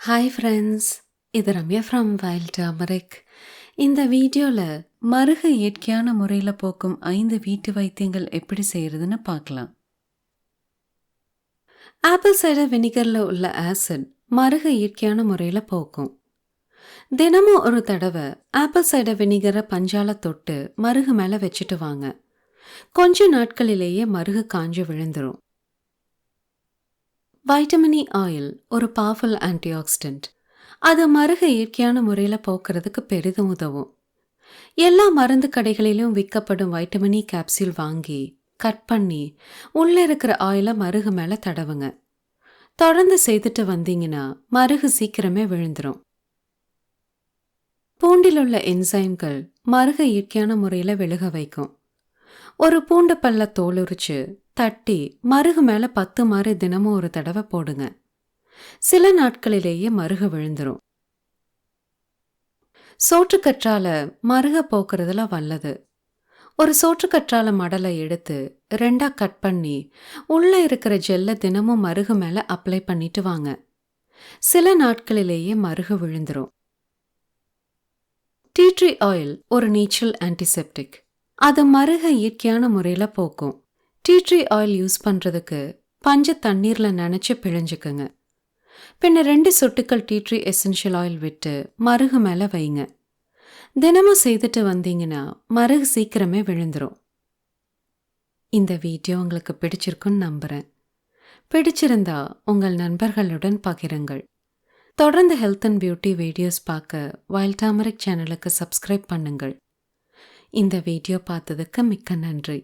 Hi friends இது Ramya from wild அமெரிக் இந்த வீடியோவில் மருக இயற்கையான முறையில் போக்கும் ஐந்து வீட்டு வைத்தியங்கள் எப்படி செய்கிறதுன்னு பார்க்கலாம். ஆப்பிள் சைடர் வினிகரில் உள்ள ஆசிட் மருக இயற்கையான முறையில் போக்கும். தினமும் ஒரு தடவை ஆப்பிள் சைடர் வினிகரை பஞ்சால தொட்டு மருகு மேலே வச்சுட்டு வாங்க. கொஞ்ச நாட்களிலேயே மருகு காஞ்சு விழுந்துரும். வைட்டமினி ஆயில் ஒரு பவர்ஃபுல் ஆன்டிஆக்சிடென்ட் அது மருக இயற்கையான முறையில் போக்குறதுக்கு பெரிதும் உதவும். எல்லா மருந்து கடைகளிலும் விற்கப்படும் வைட்டமினி கேப்சூல் வாங்கி கட் பண்ணி உள்ளே இருக்கிற ஆயிலை மருகு மேலே தடவுங்க. தொடர்ந்து செய்துட்டு வந்தீங்கன்னா மருகு சீக்கிரமே விழுந்துரும். பூண்டில் உள்ள என்சைம்கள் மருக இயற்கையான முறையில் விழுக வைக்கும். ஒரு பூண்டு பல்ல தோலுரிச்சு தட்டி மருகு மேலே பத்து மாறு தினமும் ஒரு தடவை போடுங்க. சில நாட்களிலேயே மருகு விழுந்துரும். சோற்றுக்கற்றால மருக போக்குறதுல வல்லது. ஒரு சோற்றுக்கற்றால மடலை எடுத்து ரெண்டா கட் பண்ணி உள்ள இருக்கிற ஜெல்லை தினமும் மருகு மேலே அப்ளை பண்ணிட்டு வாங்க. சில நாட்களிலேயே மருகு விழுந்துரும். டீ ட்ரீ ஆயில் ஒரு நேச்சுரல் ஆன்டிசெப்டிக் அது மருக இயற்கையான முறையில் போக்கும். டீ ட்ரீ ஆயில் யூஸ் பண்ணுறதுக்கு பஞ்ச தண்ணீரில் நினச்சி பிழிஞ்சுக்குங்க. பின்ன ரெண்டு சொட்டுக்கள் டீ ட்ரீ எசென்ஷியல் ஆயில் விட்டு மருகு மேலே வைங்க. தினமும் செய்துட்டு வந்தீங்கன்னா மருகு சீக்கிரமே விழுந்துரும். இந்த வீடியோ உங்களுக்கு பிடிச்சிருக்குன்னு நம்புகிறேன் பிடிச்சிருந்தா உங்கள் நண்பர்களுடன் பகிருங்கள். தொடர்ந்து ஹெல்த் அண்ட் பியூட்டி வீடியோஸ் பார்க்க வைல்ட் டாமரிக் சேனலுக்கு சப்ஸ்கிரைப் பண்ணுங்கள். இந்த வீடியோ பார்த்ததுக்கு மிக்க நன்றி.